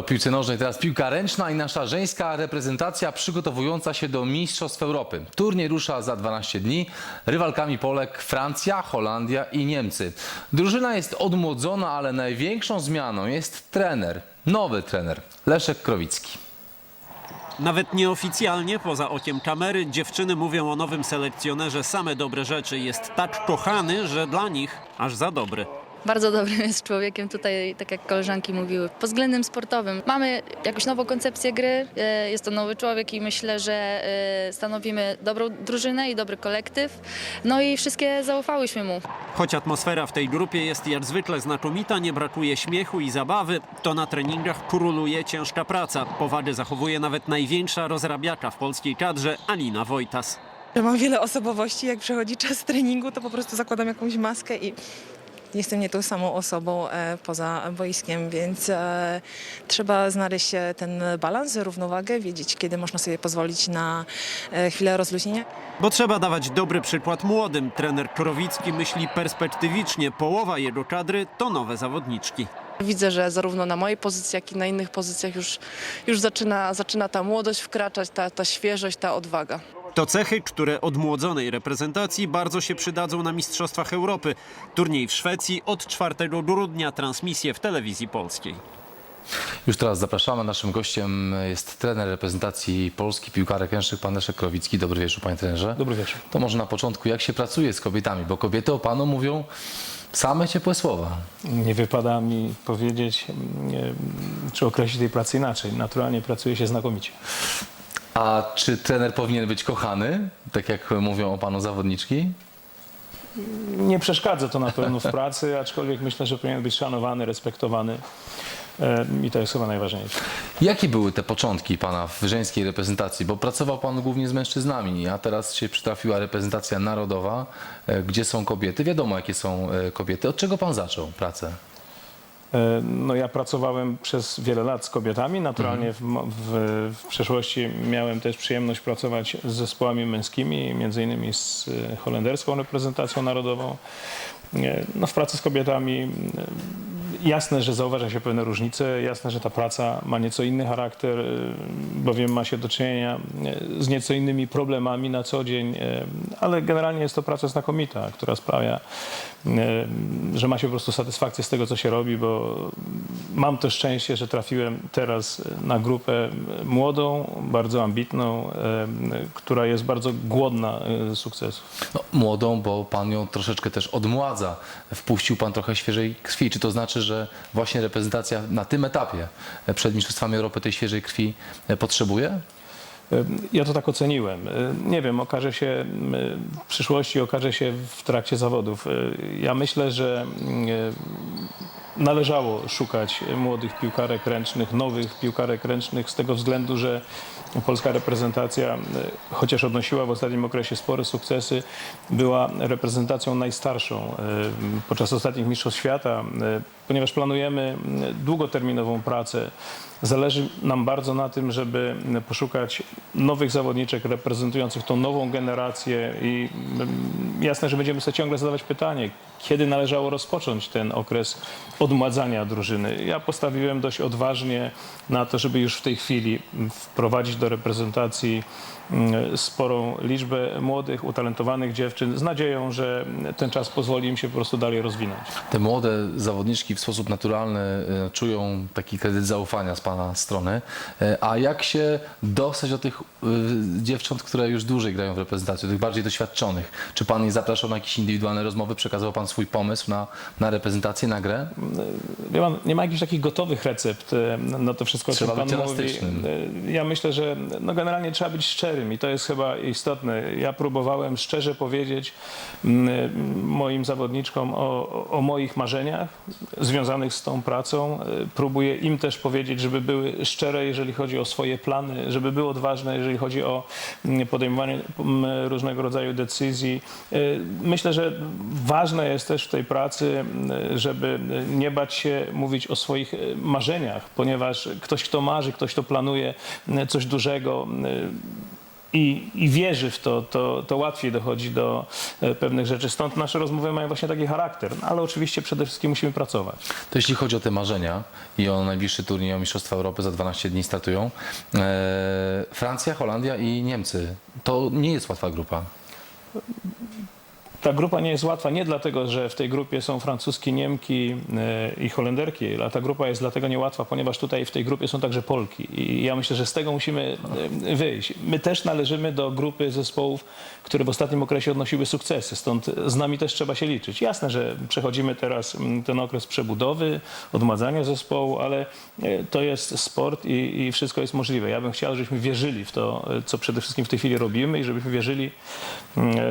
O piłce nożnej teraz piłka ręczna i nasza żeńska reprezentacja przygotowująca się do Mistrzostw Europy. Turniej rusza za 12 dni. Rywalkami Polek Francja, Holandia i Niemcy. Drużyna jest odmłodzona, ale największą zmianą jest trener. Nowy trener, Leszek Krowicki. Nawet nieoficjalnie, poza okiem kamery, dziewczyny mówią o nowym selekcjonerze same dobre rzeczy. Jest tak kochany, że dla nich aż za dobry. Bardzo dobrym jest człowiekiem tutaj, tak jak koleżanki mówiły, pod względem sportowym. Mamy jakąś nową koncepcję gry, e, jest to nowy człowiek i myślę, że e, stanowimy dobrą drużynę i dobry kolektyw. No i wszystkie zaufałyśmy mu. Choć atmosfera w tej grupie jest jak zwykle znakomita, nie brakuje śmiechu i zabawy, to na treningach króluje ciężka praca. Powagę zachowuje nawet największa rozrabiaka w polskiej kadrze, Alina Wojtas. Ja mam wiele osobowości, jak przychodzi czas treningu, to po prostu zakładam jakąś maskę i jestem nie tą samą osobą e, poza boiskiem, więc e, trzeba znaleźć e, ten balans, równowagę, wiedzieć, kiedy można sobie pozwolić na chwilę rozluźnienia. Bo trzeba dawać dobry przykład młodym. Trener Krowicki myśli perspektywicznie. Połowa jego kadry to nowe zawodniczki. Widzę, że zarówno na mojej pozycji, jak i na innych pozycjach już, już zaczyna, zaczyna ta młodość wkraczać, ta, ta świeżość, ta odwaga. To cechy, które odmłodzonej reprezentacji bardzo się przydadzą na Mistrzostwach Europy. Turniej w Szwecji od 4 grudnia, transmisję w telewizji polskiej. Już teraz zapraszamy. Naszym gościem jest trener reprezentacji Polski piłkarek ręcznych, pan Leszek Krowicki. Dobry wieczór, panie trenerze. Dobry wieczór. To może na początku, jak się pracuje z kobietami, bo kobiety o panu mówią same ciepłe słowa. Nie wypada mi powiedzieć, nie, czy określić tej pracy inaczej. Naturalnie pracuje się znakomicie. A czy trener powinien być kochany, tak jak mówią o panu zawodniczki? Nie przeszkadza to na pewno w pracy, aczkolwiek myślę, że powinien być szanowany, respektowany e, i to jest chyba najważniejsze. Jakie były te początki pana w żeńskiej reprezentacji? Bo pracował pan głównie z mężczyznami, a teraz się przytrafiła reprezentacja narodowa, e, gdzie są kobiety. Wiadomo, jakie są e, kobiety. Od czego pan zaczął pracę? E, No ja pracowałem przez wiele lat z kobietami. Naturalnie w, mo- w, w przeszłości miałem też przyjemność pracować z zespołami męskimi, między innymi z e, holenderską reprezentacją narodową. E, No w pracy z kobietami jasne, że zauważa się pewne różnice, jasne, że ta praca ma nieco inny charakter, e, bowiem ma się do czynienia e, z nieco innymi problemami na co dzień, e, ale generalnie jest to praca znakomita, która sprawia, że ma się po prostu satysfakcję z tego, co się robi, bo mam to szczęście, że trafiłem teraz na grupę młodą, bardzo ambitną, która jest bardzo głodna sukcesów. No, młodą, bo pan ją troszeczkę też odmładza. Wpuścił pan trochę świeżej krwi. Czy to znaczy, że właśnie reprezentacja na tym etapie e, przed Mistrzostwami Europy tej świeżej krwi e, potrzebuje? Ja to tak oceniłem. Nie wiem, okaże się w przyszłości, okaże się w trakcie zawodów. Ja myślę, że należało szukać młodych piłkarek ręcznych, nowych piłkarek ręcznych z tego względu, że polska reprezentacja, chociaż odnosiła w ostatnim okresie spore sukcesy, była reprezentacją najstarszą podczas ostatnich Mistrzostw Świata, ponieważ planujemy długoterminową pracę. Zależy nam bardzo na tym, żeby poszukać nowych zawodniczek reprezentujących tą nową generację i mm, jasne, że będziemy sobie ciągle zadawać pytanie, kiedy należało rozpocząć ten okres odmładzania drużyny. Ja postawiłem dość odważnie na to, żeby już w tej chwili wprowadzić do reprezentacji mm, sporą liczbę młodych, utalentowanych dziewczyn z nadzieją, że ten czas pozwoli im się po prostu dalej rozwinąć. Te młode zawodniczki w sposób naturalny e, czują taki kredyt zaufania z pana strony. E, A jak się dostać do tych e, dziewcząt, które już dłużej grają w reprezentacji, tych bardziej doświadczonych? Czy pan je zapraszał na jakieś indywidualne rozmowy? Przekazał pan swój pomysł na, na reprezentację, na grę? Pan, nie ma jakichś takich gotowych recept na to wszystko, Trzeba pan być mówi. elastycznym. Ja myślę, że no generalnie trzeba być szczerym i to jest chyba istotne. Ja próbowałem szczerze powiedzieć moim zawodniczkom o, o moich marzeniach związanych z tą pracą. Próbuję im też powiedzieć, żeby były szczere, jeżeli chodzi o swoje plany, żeby były odważne, jeżeli chodzi o mm, podejmowanie mm, różnego rodzaju decyzji. E, Myślę, że ważne jest też w tej pracy, mm, żeby nie bać się mówić o swoich e, marzeniach, ponieważ ktoś, kto marzy, ktoś, kto planuje mm, coś dużego, i, i wierzy w to, to, to łatwiej dochodzi do e, pewnych rzeczy. Stąd nasze rozmowy mają właśnie taki charakter. No, ale oczywiście przede wszystkim musimy pracować. To jeśli chodzi o te marzenia i o najbliższy turniej o Mistrzostwa Europy za 12 dni startują, e, Francja, Holandia i Niemcy. To nie jest łatwa grupa. Ta grupa nie jest łatwa nie dlatego, że w tej grupie są francuskie, Niemki e, i Holenderki, ale ta grupa jest dlatego niełatwa, ponieważ tutaj w tej grupie są także Polki. I ja myślę, że z tego musimy e, wyjść. My też należymy do grupy zespołów, które w ostatnim okresie odnosiły sukcesy, stąd z nami też trzeba się liczyć. Jasne, że przechodzimy teraz ten okres przebudowy, odmładzania zespołu, ale e, to jest sport i, i wszystko jest możliwe. Ja bym chciał, żebyśmy wierzyli w to, co przede wszystkim w tej chwili robimy i żebyśmy wierzyli,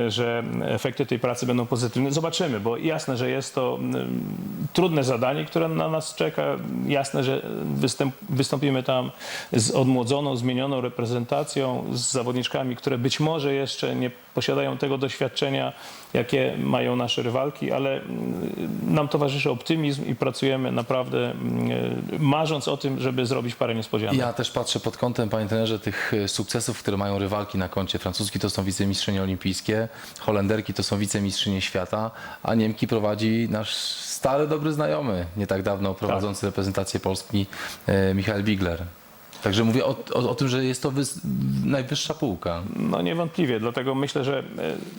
że efekty tej pracy będą pozytywne. Zobaczymy, bo jasne, że jest to mm, trudne zadanie, które na nas czeka. Jasne, że występ, wystąpimy tam z odmłodzoną, zmienioną reprezentacją, z zawodniczkami, które być może jeszcze nie posiadają tego doświadczenia, jakie mają nasze rywalki, ale mm, nam towarzyszy optymizm i pracujemy naprawdę mm, marząc o tym, żeby zrobić parę niespodzianek. Ja też patrzę pod kątem, panie trenerze, tych e, sukcesów, które mają rywalki na koncie. Francuski to są wicemistrzynie olimpijskie, Holenderki to są wicemistrzynie świata, a Niemki prowadzi nasz stary, dobry znajomy, nie tak dawno prowadzący reprezentację Polski, e, Michael Bigler. Także mówię o, o, o tym, że jest to najwyższa półka. No niewątpliwie, dlatego myślę, że e,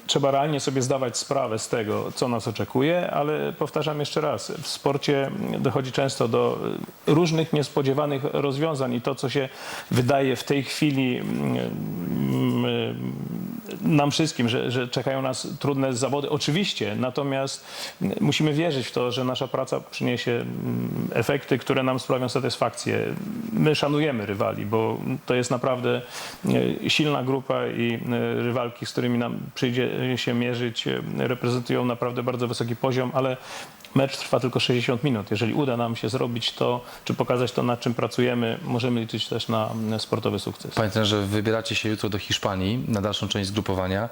trzeba realnie sobie zdawać sprawę z tego, co nas oczekuje, ale powtarzam jeszcze raz, w sporcie dochodzi często do e, różnych niespodziewanych rozwiązań i to, co się wydaje w tej chwili mm, mm, nam wszystkim, że, że czekają nas trudne zawody, oczywiście, natomiast musimy wierzyć w to, że nasza praca przyniesie mm, efekty, które nam sprawią satysfakcję. My szanujemy rywali, bo to jest naprawdę e, silna grupa i e, rywalki, z którymi nam przyjdzie się mierzyć, e, reprezentują naprawdę bardzo wysoki poziom, ale mecz trwa tylko 60 minut. Jeżeli uda nam się zrobić to, czy pokazać to, nad czym pracujemy, możemy liczyć też na sportowy sukces. Panie trenerze, wybieracie się jutro do Hiszpanii na dalszą część zgrupowania.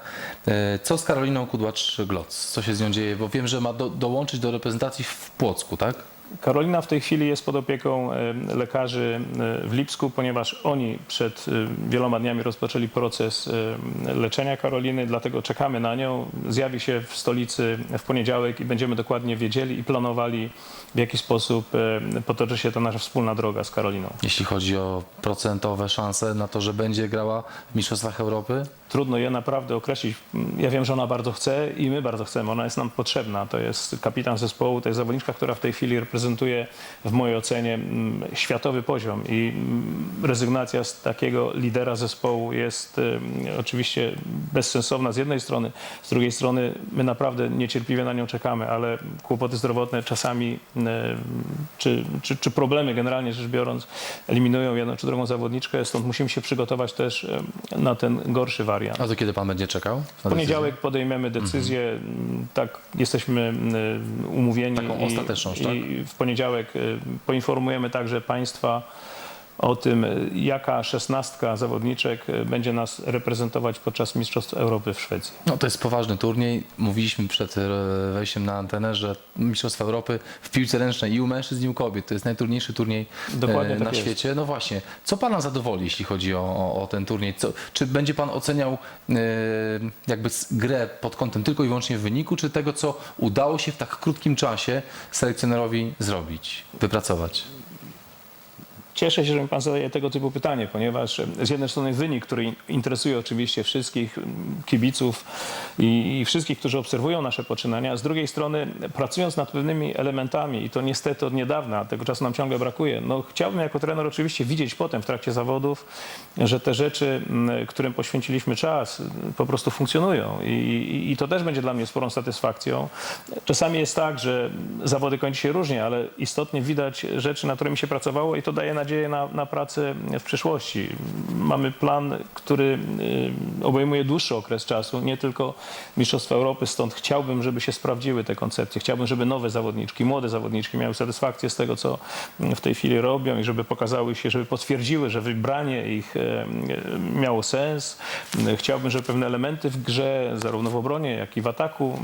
E, Co z Karoliną Kudłacz-Gloc? Co się z nią dzieje? Bo wiem, że ma do, dołączyć do reprezentacji w Płocku, tak? Karolina w tej chwili jest pod opieką e, lekarzy e, w Lipsku, ponieważ oni przed e, wieloma dniami rozpoczęli proces leczenia Karoliny, dlatego czekamy na nią. Zjawi się w stolicy w poniedziałek i będziemy dokładnie wiedzieli i planowali, w jaki sposób potoczy się ta nasza wspólna droga z Karoliną. Jeśli chodzi o procentowe szanse na to, że będzie grała w Mistrzostwach Europy? Trudno je naprawdę określić. Ja wiem, że ona bardzo chce i my bardzo chcemy. Ona jest nam potrzebna. To jest kapitan zespołu, to jest zawodniczka, która w tej chwili reprezentuje w mojej ocenie mm, światowy poziom i mm, rezygnacja z takiego lidera zespołu jest mm, oczywiście bezsensowna z jednej strony, z drugiej strony my naprawdę niecierpliwie na nią czekamy, ale kłopoty zdrowotne czasami mm, czy, czy, czy problemy generalnie rzecz biorąc eliminują jedną czy drugą zawodniczkę, stąd musimy się przygotować też em, na ten gorszy wariant. A to kiedy pan będzie czekał? W decyzję? poniedziałek podejmiemy decyzję, m, tak jesteśmy umówieni. Taką ostateczną, tak? I w poniedziałek y, poinformujemy także Państwa o tym, jaka szesnastka zawodniczek będzie nas reprezentować podczas Mistrzostw Europy w Szwecji. No to jest poważny turniej. Mówiliśmy przed e, wejściem na antenę, że Mistrzostwa Europy w piłce ręcznej i u mężczyzn i u kobiet to jest najtrudniejszy turniej Dokładnie e, tak na jest. świecie. No właśnie, co pana zadowoli, jeśli chodzi o, o, o ten turniej? Co, czy będzie pan oceniał e, jakby grę pod kątem tylko i wyłącznie wyniku, czy tego, co udało się w tak krótkim czasie selekcjonerowi zrobić, wypracować? Cieszę się, że mi Pan zadaje tego typu pytanie, ponieważ z jednej strony wynik, który interesuje oczywiście wszystkich kibiców i, i wszystkich, którzy obserwują nasze poczynania, z drugiej strony pracując nad pewnymi elementami i to niestety od niedawna, tego czasu nam ciągle brakuje, no chciałbym jako trener oczywiście widzieć potem w trakcie zawodów, że te rzeczy, którym poświęciliśmy czas, po prostu funkcjonują i, i, to też będzie dla mnie sporą satysfakcją. Czasami jest tak, że zawody kończy się różnie, ale istotnie widać rzeczy, nad którymi się pracowało i to daje nadzieję na, na pracę w przyszłości. Mamy plan, który y, obejmuje dłuższy okres czasu, nie tylko Mistrzostwa Europy, stąd chciałbym, żeby się sprawdziły te koncepcje. Chciałbym, żeby nowe zawodniczki, młode zawodniczki miały satysfakcję z tego, co w tej chwili robią i żeby pokazały się, żeby potwierdziły, że wybranie ich e, e, miało sens. Chciałbym, żeby pewne elementy w grze, zarówno w obronie, jak i w ataku,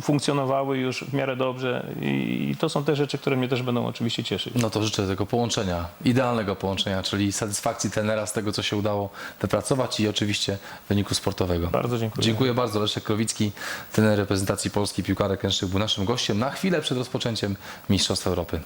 funkcjonowały już w miarę dobrze i, i to są te rzeczy, które mnie też będą oczywiście cieszyć. No to życzę tego połączenia idealnego połączenia, czyli satysfakcji trenera z tego, co się udało wypracować i oczywiście wyniku sportowego. Bardzo dziękuję. Dziękuję bardzo. Leszek Krowicki, trener reprezentacji Polski piłkarek ręcznych był naszym gościem na chwilę przed rozpoczęciem Mistrzostw Europy.